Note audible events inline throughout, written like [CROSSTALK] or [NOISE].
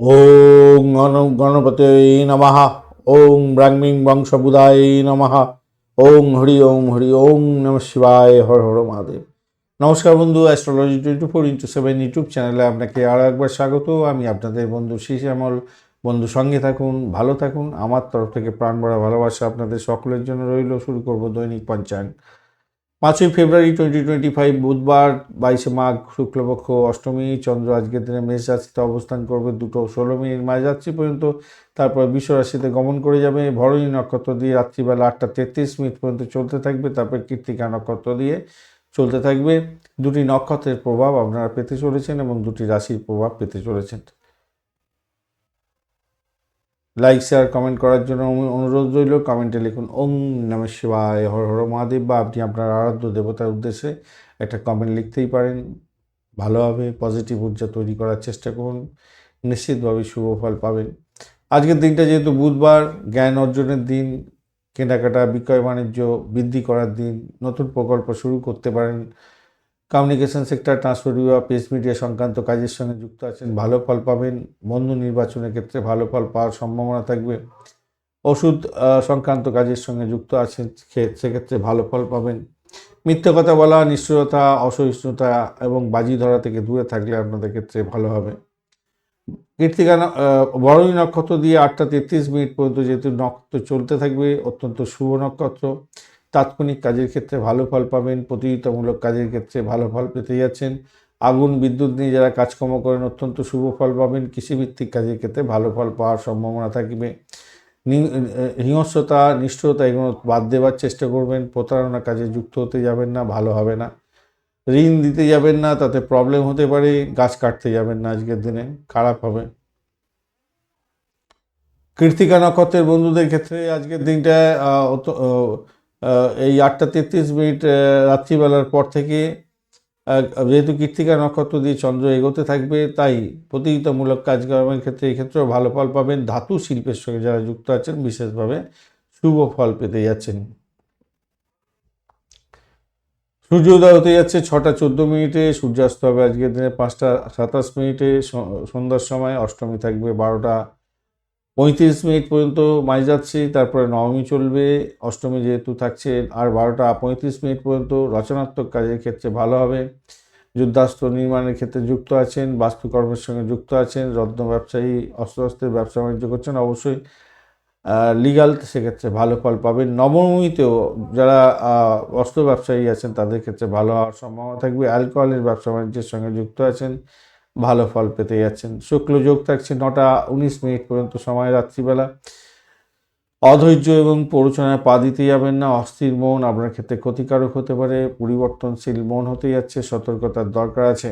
ওং গণ গণপতে নমঃ ওং ব্রাহ্মিং বংশবুদায় নমঃ ওং হরি ওম হরি ওং নম শিবায় হর হর মহাদেব নমস্কার বন্ধু astrology twenty four into seven YouTube চ্যানেলে আপনাকে আরও একবার স্বাগত। আমি আপনাদের বন্ধু শ্যামল বন্ধু, সঙ্গে থাকুন, ভালো থাকুন। আমার তরফ থেকে প্রাণ ভরা ভালোবাসা আপনাদের সকলের জন্য রইল। শুরু করব দৈনিক পঞ্চায়েত পাঁচই ফেব্রুয়ারি টোয়েন্টি টোয়েন্টি ফাইভ বুধবার, বাইশে মাঘ, শুক্লপক্ষ, অষ্টমী, চন্দ্র আজকের দিনে মেষ রাশিতে অবস্থান করবে, দুটো ষোলো মিনিট মাঝ রাত্রি পর্যন্ত। তারপর বিশ্ব রাশিতে গমন করে যাবে, ভরণী নক্ষত্র দিয়ে রাত্রিবেলা আটটা তেত্রিশ মিনিট পর্যন্ত চলতে থাকবে। তারপর কৃত্তিকা নক্ষত্র দিয়ে চলতে থাকবে। দুটি নক্ষত্রের প্রভাব আপনারা পেতে চলেছেন এবং দুটি রাশির প্রভাব পেতে চলেছেন। লাইক শেয়ার কমেন্ট করার জন্য অনুরোধ রইল। কমেন্টে লিখুন, ওং নম শিবায়, হর হর মহাদেব বা আপনি আপনার আরাধ্য দেবতার উদ্দেশ্যে একটা কমেন্ট লিখতেই পারেন। ভালোভাবে পজিটিভ ঊর্জা তৈরি করার চেষ্টা করুন। নিশ্চিতভাবে শুভ ফল পাবেন। আজকের দিনটা যেহেতু বুধবার, জ্ঞান অর্জনের দিন, কেনাকাটা, বিক্রয় বাণিজ্য বৃদ্ধি করার দিন, নতুন প্রকল্প শুরু করতে পারেন। কমিউনিকেশন সেক্টর, ট্রান্সপোর্ট বিভাগ, প্রেস মিডিয়া সংক্রান্ত কাজের সঙ্গে যুক্ত আছেন, ভালো ফল পাবেন বন্ধু নির্বাচনের ক্ষেত্রে ভালো ফল পাওয়ার সম্ভাবনা থাকবে। ওষুধ সংক্রান্ত কাজের সঙ্গে যুক্ত আছেন সেক্ষেত্রে ভালো ফল পাবেন। মিথ্যে কথা বলা নিশ্চয়তা অসহিষ্ণুতা এবং বাজি ধরা থেকে দূরে থাকলে আপনাদের ক্ষেত্রে ভালো হবে। কীর্তিকা বড়ই নক্ষত্র দিয়ে আটটা তেত্রিশ মিনিট পর্যন্ত যেহেতু নক্ষত্র চলতে থাকবে, অত্যন্ত শুভ নক্ষত্র। তাৎক্ষণিক কাজের ক্ষেত্রে ভালো ফল পাবেন প্রতিযোগিতামূলক কাজের ক্ষেত্রে ভালো ফল পেতে যাচ্ছেন। আগুন বিদ্যুৎ নিয়ে যারা কাজকর্ম করেন অত্যন্ত শুভ ফল পাবেন। কৃষিভিত্তিক কাজের ক্ষেত্রে ভালো ফল পাওয়ার সম্ভাবনা থাকবে। হিংস্রতা নিষ্ঠুরতা এগুলো বাদ দেওয়ার চেষ্টা করবেন। প্রতারণা কাজে যুক্ত হতে যাবেন না ভালো হবে না। ঋণ দিতে যাবেন না তাতে প্রবলেম হতে পারে। গাছ কাটতে যাবেন না আজকের দিনে খারাপ হবে। কৃত্তিকা নক্ষত্রের বন্ধুদের ক্ষেত্রে আজকের আহ, এই আটটা তেত্রিশ মিনিট রাত্রিবেলার পর থেকে যেহেতু কৃত্তিকা নক্ষত্র দিয়ে চন্দ্র এগোতে থাকবে, তাই প্রতিযোগিতামূলক কাজকর্মের ক্ষেত্রে, এই ক্ষেত্রেও ভালো ফল পাবেন। ধাতু শিল্পের সঙ্গে যারা যুক্ত আছেন, বিশেষভাবে শুভ ফল পেতে যাচ্ছেন। সূর্যোদয় হতে যাচ্ছে ছটা চোদ্দ মিনিটে, সূর্যাস্ত হবে আজকের দিনে পাঁচটা সাতাশ মিনিটে সন্ধ্যার সময়, অষ্টমী থাকবে বারোটা পঁয়ত্রিশ মিনিট পর্যন্ত মাঝ যাচ্ছে, তারপরে নবমী চলবে, অষ্টমী যেহেতু থাকছে, আর বারোটা পঁয়ত্রিশ মিনিট পর্যন্ত রচনাত্মক কাজের ক্ষেত্রে ভালো হবে। যুদ্ধাস্ত্র নির্মাণের ক্ষেত্রে যুক্ত আছেন, বাস্তুকর্মের সঙ্গে যুক্ত আছেন, রত্ন ব্যবসায়ী অস্ত্র অস্ত্রের ব্যবসা বাণিজ্য করছেন অবশ্যই। লিগাল সেক্ষেত্রে ভালো ফল পাবেন। নবমীতেও যারা অস্ত্র ব্যবসায়ী আছেন, তাদের ক্ষেত্রে ভালো হওয়ার সম্ভাবনা থাকবে। অ্যালকোহলের ব্যবসা বাণিজ্যের সঙ্গে যুক্ত আছেন। ভালো ফল পেতে যাচ্ছেন। শুক্ল যোগ থাকছে নটা উনিশ মিনিট পর্যন্ত সময় রাত্রিবেলা। অধৈর্য এবং প্ররোচনায় পা দিতে যাবেন না, অস্থির মন আপনার ক্ষেত্রে ক্ষতিকারক হতে পারে, পরিবর্তনশীল মন হতে যাচ্ছে, সতর্কতার দরকার আছে।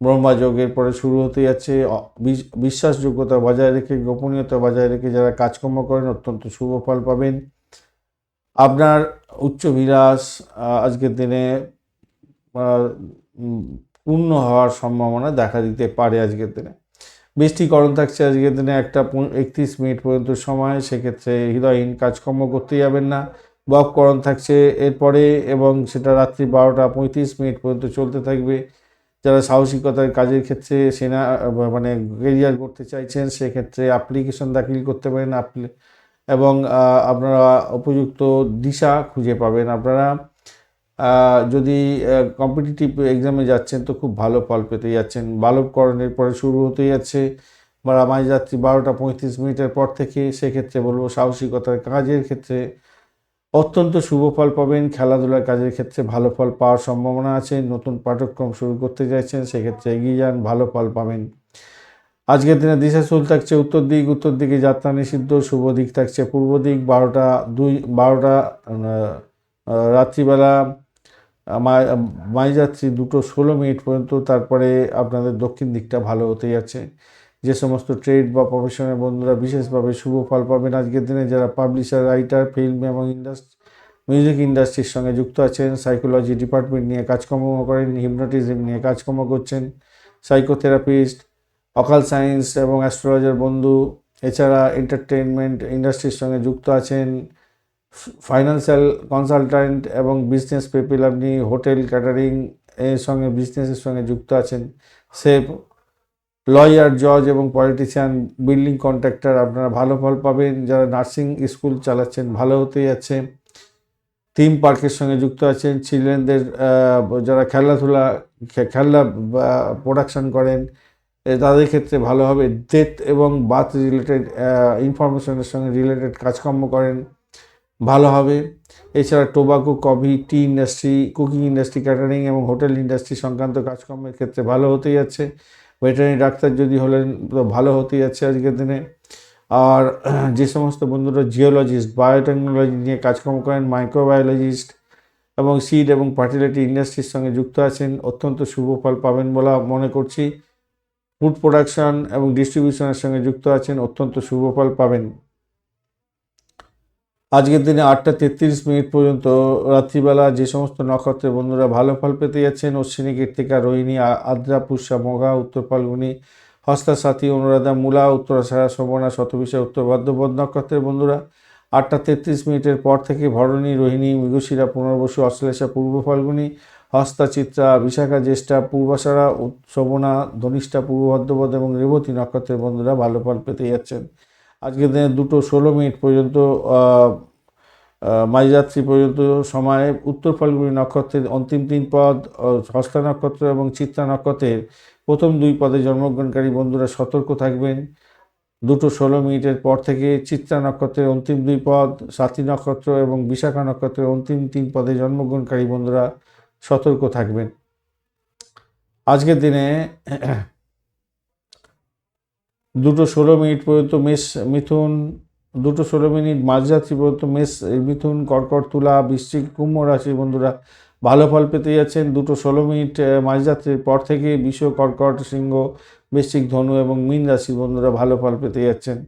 ব্রহ্মা যোগের পরে শুরু হতে যাচ্ছে বিশ্বাসযোগ্যতা বজায় রেখে, গোপনীয়তা বজায় রেখে যারা কাজকর্ম করেন অত্যন্ত শুভ ফল পাবেন। আপনার উচ্চ বিলাস আজকের দিনে পূর্ণ হওয়ার সম্ভাবনা দেখা দিতে পারে আজকের দিনে। বৃষ্টিকরণ থাকছে আজকের দিনে একটা একত্রিশ মিনিট পর্যন্ত সময়, সেক্ষেত্রে হৃদয়হীন কাজকর্ম করতে যাবেন না। বককরণ থাকছে এরপরে এবং সেটা রাত্রি বারোটা পঁয়ত্রিশ মিনিট পর্যন্ত চলতে থাকবে। যারা সাহসিকতার কাজের ক্ষেত্রে সেনা মানে কেরিয়ার করতে চাইছেন, সেক্ষেত্রে অ্যাপ্লিকেশন দাখিল করতে পারেন এবং আপনারা উপযুক্ত দিশা খুঁজে পাবেন। আপনারা যদি কম্পিটিটিভ এক্সামে যাচ্ছেন তো খুব ভালো ফল পেতে যাচ্ছেন। বালককরণের পরে শুরু হতে যাচ্ছে, বা মাঝ যাত্রী বারোটা পঁয়ত্রিশ মিনিটের পর থেকে সেক্ষেত্রে বলব সাহসিকতার কাজের ক্ষেত্রে অত্যন্ত শুভ ফল পাবেন। খেলাধুলার কাজের ক্ষেত্রে ভালো ফল পাওয়ার সম্ভাবনা আছে। নতুন পাঠ্যক্রম শুরু করতে চাইছেন সেক্ষেত্রে এগিয়ে যান, ভালো ফল পাবেন। আজকের দিনে দিশা শুল থাকছে উত্তর দিক, উত্তর দিকে যাত্রা নিষিদ্ধ, শুভ দিক থাকছে পূর্ব দিক। বারোটা দুই, বারোটা রাত্রিবেলা মাইযাত্রী দুটো ষোলো মিনিট পর্যন্ত তারপরে আপনাদের দক্ষিণ দিকটা ভালো হতে যাচ্ছে যে সমস্ত ট্রেড বা প্রফেশনের বন্ধুরা বিশেষভাবে শুভ ফল পাবেন আজকের দিনে যারা পাবলিশার রাইটার ফিল্ম এবং ইন্ডাস্ট্রি মিউজিক ইন্ডাস্ট্রির সঙ্গে যুক্ত আছেন সাইকোলজি ডিপার্টমেন্ট নিয়ে কাজকর্ম করেন হিপনোটিজম নিয়ে কাজকর্ম করছেন সাইকোথেরাপিস্ট অকাল সায়েন্স এবং অ্যাস্ট্রোলজার বন্ধু, এছাড়া এন্টারটেনমেন্ট ইন্ডাস্ট্রির সঙ্গে যুক্ত আছেন ফাইন্যান্সিয়াল কনসালট্যান্ট এবং বিজনেস পিপল আপনি হোটেল ক্যাটারিং এর সঙ্গে বিজনেসের সঙ্গে যুক্ত আছেন সেফ লয়ার জজ এবং পলিটিশিয়ান বিল্ডিং কন্ট্রাক্টর আপনারা ভালো ফল পাবেন, যারা নার্সিং স্কুল চালাচ্ছেন ভালো হতে যাচ্ছে থিম পার্কের সঙ্গে যুক্ত আছেন চিলড্রেনদের যারা খেলাধুলা, খে- খেলনা প্রোডাকশন করেন তাদের ক্ষেত্রে ভালো হবে। ডেথ এবং বাথ রিলেটেড ইনফরমেশনের সঙ্গে রিলেটেড কাজকর্ম করেন। ভালো হবে। এছাড়া tobacco, coffee, tea industry, cooking industry, catering এবং হোটেল ইন্ডাস্ট্রি সংক্রান্ত কাজকর্মের ক্ষেত্রে ভালো হতে যাচ্ছে। ভেটেরিনারি ডাক্তার যদি হলেন তো ভালো হতে যাচ্ছে আজকের দিনে। আর [CLEARS THROAT] যে সমস্ত বন্ধুরা জিওলজিস্ট, বায়োটেকনোলজি নিয়ে কাজকর্ম করেন, মাইক্রোবায়োলজিস্ট এবং সিড এবং ফার্টিলিটি ইন্ডাস্ট্রির সঙ্গে যুক্ত আছেন, অত্যন্ত শুভ ফল পাবেন বলে মনে করছি। ফুড প্রোডাকশন এবং ডিস্ট্রিবিউশনের সঙ্গে যুক্ত আছেন, অত্যন্ত শুভ ফল পাবেন। আজকের দিনে আটটা তেত্রিশ মিনিট পর্যন্ত রাত্রিবেলা যে সমস্ত নক্ষত্রের বন্ধুরা ভালো ফল পেতে যাচ্ছেন, অশ্বিনী কীর্তিকা রোহিণী আদ্রা, পুষ্যা, মঘা, উত্তর ফাল্গুনি, হস্তা, সাথী, অনুরাধা, মূলা উত্তরাষাঢ়া শোভনা, শতবিশা, উত্তর ভাদ্রপদ নক্ষত্রের বন্ধুরা, আটটা তেত্রিশ মিনিটের পর থেকে ভরণী, রোহিণী, মৃগশিরা, পুনর্বসু, অশ্লেষা, পূর্ব ফাল্গুনি, হস্তা, চিত্রা, বিশাখা, জ্যেষ্ঠা উত- শোভনা, ধনিষ্ঠা, পূর্ব ভাদ্রপদ এবং রেবতী নক্ষত্রের বন্ধুরা ভালো ফল পেতে যাচ্ছেন। আজকের দিনে দুটো ষোলো মিনিট পর্যন্ত মাঝরাত্রি পর্যন্ত সময়ে উত্তর ফাল্গুনী নক্ষত্রের অন্তিম তিন পদ হস্তা নক্ষত্র এবং চিত্রা নক্ষত্রের প্রথম দুই পদে জন্মগ্রহণকারী বন্ধুরা সতর্ক থাকবেন। দুটো ষোলো মিনিটের পর থেকে চিত্রা নক্ষত্রের অন্তিম দুই পদ সাথী নক্ষত্র এবং বিশাখা নক্ষত্রের অন্তিম তিন পদে জন্মগ্রহণকারী বন্ধুরা সতর্ক থাকবেন। আজকের দিনে দুটো ষোলো মিনিট পর্যন্ত মেষ মিথুন, দুটো ষোলো মিনিট মাঝরাত্রি পর্যন্ত মেষ মিথুন, কর্কট, তুলা, বৃশ্চিক, কুম্ভ রাশির বন্ধুরা ভালো ফল পেতে যাচ্ছেন। দুটো ষোলো মিনিট মাঝরাত্রির পর থেকে বিশ্ব কর্কট, সিংহ, বৃশ্চিক, ধনু এবং মীন রাশির বন্ধুরা ভালো ফল পেতে যাচ্ছেন।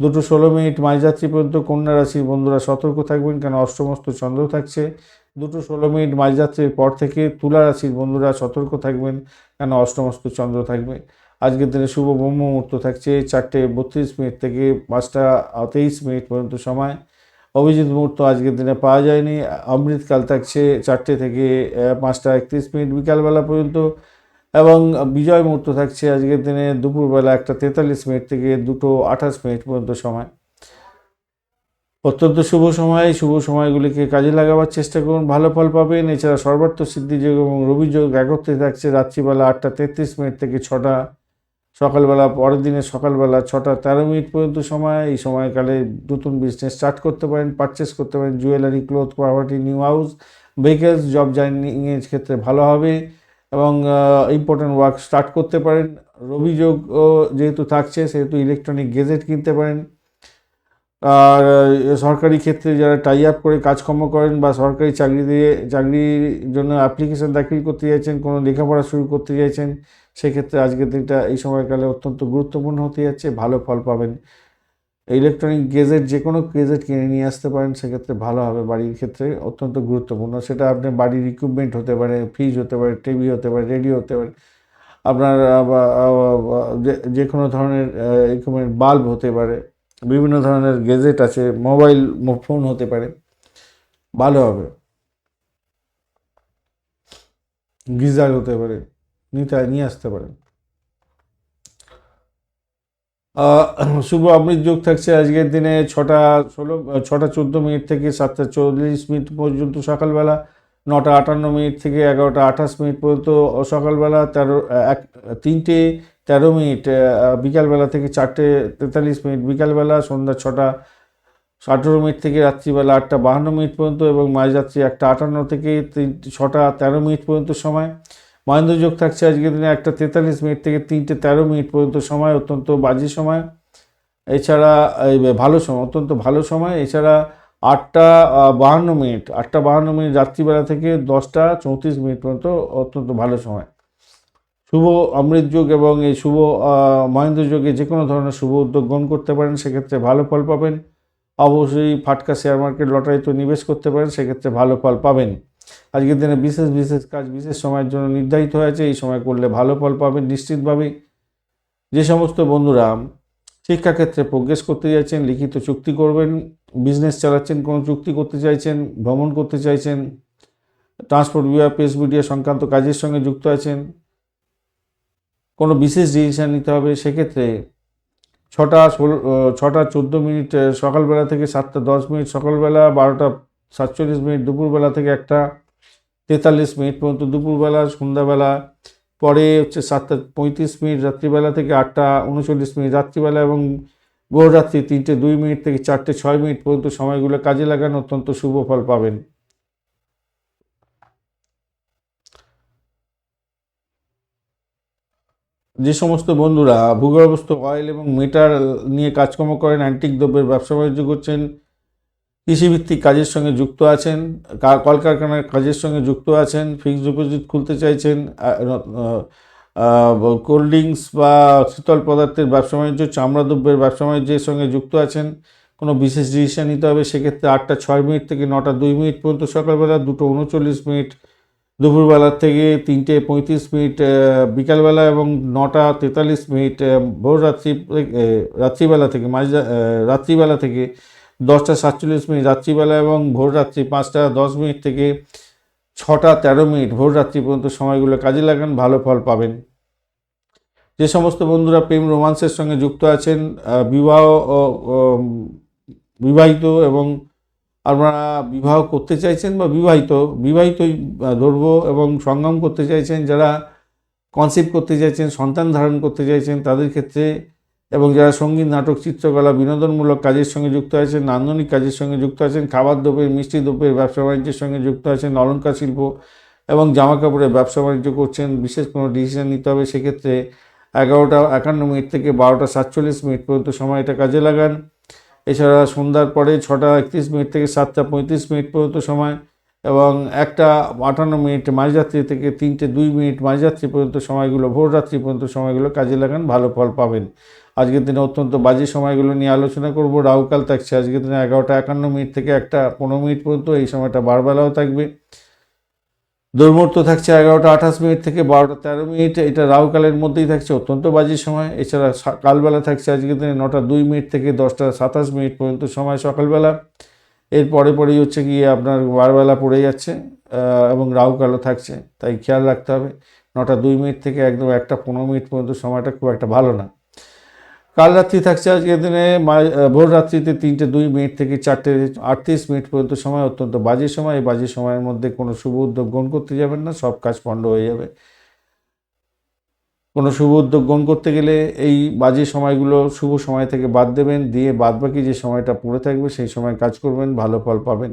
দুটো ষোলো মিনিট মাঝরাত্রি পর্যন্ত কন্যা রাশির বন্ধুরা সতর্ক থাকবেন কেন? অষ্টমস্ত চন্দ্র থাকছে। দুটো ষোলো মিনিট মাঝরাত্রির পর থেকে তুলা রাশির বন্ধুরা সতর্ক থাকবেন কেন? অষ্টমস্ত চন্দ্র থাকবে। আজকের দিনে শুভ ব্রহ্ম মুহূর্ত থাকছে চারটে বত্রিশ মিনিট থেকে পাঁচটা তেইশ মিনিট পর্যন্ত সময়। অভিজিৎ মুহূর্ত আজকের দিনে পাওয়া যায়নি। অমৃতকাল থাকছে চারটে থেকে পাঁচটা একত্রিশ মিনিট বিকালবেলা পর্যন্ত। এবং বিজয় মুহূর্ত থাকছে আজকের দিনে দুপুরবেলা একটা তেতাল্লিশ মিনিট থেকে দুটো আঠাশ মিনিট পর্যন্ত সময়। অত্যন্ত শুভ সময়। শুভ সময়গুলিকে কাজে লাগাবার চেষ্টা করুন। ভালো ফল পাবেন। এছাড়া সর্বার্থ সিদ্ধিযোগ এবং রবিযোগ একত্রে থাকছে। রাত্রিবেলা আটটা তেত্রিশ মিনিট থেকে ছটা সকালবেলা, পরের দিনে সকালবেলা ছটা তেরো মিনিট পর্যন্ত সময়, এই সময়কালে নতুন বিজনেস স্টার্ট করতে পারেন পারচেস করতে পারেন jewellery cloth property new house vehicles job জার্নিংয়ের ক্ষেত্রে ভালো হবে এবং ইম্পর্টেন্ট ওয়ার্ক স্টার্ট করতে পারেন। রবিযোগ যেহেতু থাকছে, সেহেতু ইলেকট্রনিক গেজেট কিনতে পারেন। সরকারি ক্ষেত্রে যারা টাই আপ করে কাজকর্ম করেন বা সরকারি চাকরি দিয়ে, চাকরির জন্য অ্যাপ্লিকেশন দাখিল করতে চাইছেন কোনো লেখাপড়া শুরু করতে চাইছেন সেক্ষেত্রে আজকের দিনটা এই সময়কালে অত্যন্ত গুরুত্বপূর্ণ হতে যাচ্ছে, ভালো ফল পাবেন। ইলেকট্রনিক গেজেট যে কোনো গেজেট কিনে নিয়ে আসতে পারেন, সেক্ষেত্রে ভালো হবে, বাড়ির ক্ষেত্রে অত্যন্ত গুরুত্বপূর্ণ। সেটা আপনার বাড়ির ইকুইপমেন্ট হতে পারে ফ্রিজ হতে পারে টিভি হতে পারে রেডিও হতে পারে, আপনার যে কোনো ধরনের ইকুইপমেন্ট বাল্ব হতে পারে। বিভিন্ন ধরনের গেজেট আছে, মোবাইল ফোন হতে পারে, ভালো হবে। গিজার হতে পারে, নিতে, নিয়ে আসতে পারেন শুভ অমৃত যোগ থাকছে আজকের দিনে ছটা ষোলো, ছটা চোদ্দ মিনিট থেকে সাতটা চল্লিশ মিনিট পর্যন্ত সকালবেলা, নটা আটান্ন মিনিট থেকে এগারোটা আঠাশ মিনিট পর্যন্ত সকালবেলা, তেরো, এক, তিনটে তেরো মিনিট বিকালবেলা থেকে চারটে তেতাল্লিশ মিনিট, বিকালবেলা সন্ধ্যা ছটা, আঠেরো মিনিট থেকে রাত্রিবেলা আটটা বাহান্ন মিনিট পর্যন্ত এবং মাঝরাত্রি একটা আটান্ন থেকে ছটা তেরো মিনিট পর্যন্ত সময়। মহেন্দ্র যোগ থাকছে আজকের দিনে একটা তেতাল্লিশ মিনিট থেকে তিনটে তেরো মিনিট পর্যন্ত সময়, অত্যন্ত বাজে সময়। এছাড়া, এই, ভালো সময়, অত্যন্ত ভালো সময়। এছাড়া আটটা বাহান্ন মিনিট, আটটা বাহান্ন মিনিট রাত্রিবেলা থেকে দশটা চৌত্রিশ মিনিট পর্যন্ত অত্যন্ত ভালো সময়। শুভ অমৃত যোগ এবং এই শুভ মহেন্দ্র যোগে যে কোনো ধরনের শুভ উদ্যোগ গ্রহণ করতে পারেন, সেক্ষেত্রে ভালো ফল পাবেন। অবশ্যই ফাটকা শেয়ার মার্কেট লটারিতে নিবেশ করতে পারেন, সেক্ষেত্রে ভালো ফল পাবেন। আজকের দিনে বিশেষ বিশেষ কাজ, বিশেষ সময়ের জন্য নির্ধারিত হয়েছে, এই সময় করলে ভালো ফল পাবেন নিশ্চিতভাবেই যে সমস্ত বন্ধুরা শিক্ষাক্ষেত্রে প্রোগ্রেস করতে চাইছেন, লিখিত চুক্তি করবেন বিজনেস চালাচ্ছেন, কোনো চুক্তি করতে চাইছেন, ভ্রমণ করতে চাইছেন ট্রান্সপোর্ট বিভাগ প্রেস মিডিয়া সংক্রান্ত কাজের সঙ্গে যুক্ত আছেন কোনো বিশেষ ডিসিশন নিতে হবে, সেক্ষেত্রে ছটা ষোলো ছটা চোদ্দ মিনিট সকালবেলা থেকে সাতটা দশ মিনিট, সকালবেলা বারোটা সাতচল্লিশ মিনিট, দুপুরবেলা থেকে একটা তেতাল্লিশ মিনিট পর্যন্ত দুপুরবেলা, সন্ধ্যাবেলা, পরে হচ্ছে সাতটা পঁয়ত্রিশ মিনিট, রাত্রিবেলা থেকে আটটা উনচল্লিশ মিনিট, রাত্রিবেলা এবং ভোররাত্রি তিনটে দুই মিনিট থেকে চারটে ছয় মিনিট পর্যন্ত সময়গুলো কাজে লাগানো অত্যন্ত শুভ ফল পাবেন। যে সমস্ত বন্ধুরা ভূগর্ভস্থ অয়েল এবং মিটার নিয়ে কাজকর্ম করেন অ্যান্টিক দ্রব্যের ব্যবসা বাণিজ্য করছেন, কৃষিভিত্তিক কাজের সঙ্গে যুক্ত আছেন কলকারখানার কাজের সঙ্গে যুক্ত আছেন ফিক্সড ডিপোজিট খুলতে চাইছেন কোল্ড ড্রিঙ্কস বা শীতল পদার্থের ব্যবসা বাণিজ্য, চামড়া দ্রব্যের ব্যবসা বাণিজ্যের সঙ্গে যুক্ত আছেন, কোনো বিশেষ ডিসিশন নিতে হবে, সেক্ষেত্রে আটটা ছয় মিনিট থেকে নটা দুই মিনিট পর্যন্ত সকালবেলা দুটো উনচল্লিশ মিনিট দুপুরবেলা থেকে তিনটে পঁয়ত্রিশ মিনিট বিকালবেলা এবং নটা তেতাল্লিশ মিনিট ভোর রাত্রি রাত্রিবেলা থেকে, মাঝ রাত্রিবেলা থেকে দশটা সাতচল্লিশ মিনিট, রাত্রিবেলা এবং ভোর রাত্রি পাঁচটা দশ মিনিট থেকে ছটা তেরো মিনিট, ভোর রাত্রি পর্যন্ত সময়গুলো কাজে লাগান, ভালো ফল পাবেন। যে সমস্ত বন্ধুরা প্রেম রোমান্সের সঙ্গে যুক্ত আছেন বিবাহ বিবাহিত এবং আপনারা বিবাহ করতে চাইছেন বা বিবাহিত বিবাহিতই আহ, ধরবো এবং সংগ্রাম করতে চাইছেন যারা কনসেপ্ট করতে চাইছেন সন্তান ধারণ করতে চাইছেন তাদের ক্ষেত্রে এবং যারা সংগীত নাটক চিত্রকলা বিনোদনমূলক কাজের সঙ্গে যুক্ত আছেন নান্দনিক কাজের সঙ্গে যুক্ত আছেন খাবার দ্রব্যের মিষ্টি দ্রব্যের ব্যবসা বাণিজ্যের সঙ্গে যুক্ত আছেন অলঙ্কার শিল্প এবং জামা কাপড়ের ব্যবসা বাণিজ্য করছেন বিশেষ কোনো ডিসিশন নিতে হবে সেক্ষেত্রে এগারোটা একান্ন মিনিট থেকে বারোটা সাতচল্লিশ মিনিট পর্যন্ত সময়টা কাজে লাগান। এছাড়া সন্ধ্যার পরে ছটা একত্রিশ মিনিট থেকে সাতটা পঁয়ত্রিশ মিনিট পর্যন্ত সময় এবং একটা আটান্ন মিনিট মাঝরাত্রি থেকে তিনটে দুই মিনিট মাঝরাত্রি পর্যন্ত সময়গুলো ভোর রাত্রি পর্যন্ত সময়গুলো কাজে লাগান, ভালো ফল পাবেন। আজকের দিনে অত্যন্ত বাজে সময়গুলো নিয়ে আলোচনা করব। রাহুকাল থাকছে, আজকের দিনে এগারোটা একান্ন মিনিট থেকে একটা পনেরো মিনিট পর্যন্ত এই সময়টা বারবেলাও থাকবে। দুর্মূর্ত থাকছে এগারোটা আঠাশ মিনিট থেকে বারোটা তেরো মিনিট। এটা রাহুকালের মধ্যেই থাকছে, অত্যন্ত বাজে সময়। এছাড়া কালবেলা থাকছে আজকের দিনে নটা দুই মিনিট থেকে দশটা সাতাশ মিনিট পর্যন্ত সময় সকালবেলা। এর পরে পরেই হচ্ছে গিয়ে আপনার বারবেলা পড়ে যাচ্ছে এবং রাহুকালও থাকছে। তাই খেয়াল রাখতে হবে, নটা দুই মিনিট থেকে একদম একটা পনেরো মিনিট পর্যন্ত সময়টা খুব একটা ভালো না। কাল রাত্রি থাকছে আজকের দিনে ভোর রাত্রিতে তিনটে দুই মিনিট থেকে চারটে আটত্রিশ মিনিট পর্যন্ত সময়, অত্যন্ত বাজে সময়। এই বাজে সময়ের মধ্যে কোনো শুভ উদ্যোগ গ্রহণ করতে যাবেন না, সব কাজ পণ্ড হয়ে যাবে। কোনো শুভ উদ্যোগ গ্রহণ করতে গেলে এই বাজে সময়গুলো শুভ সময় থেকে বাদ দেবেন, দিয়ে বাদবাকি যে সময়টা পড়ে থাকবে সেই সময় কাজ করবেন, ভালো ফল পাবেন।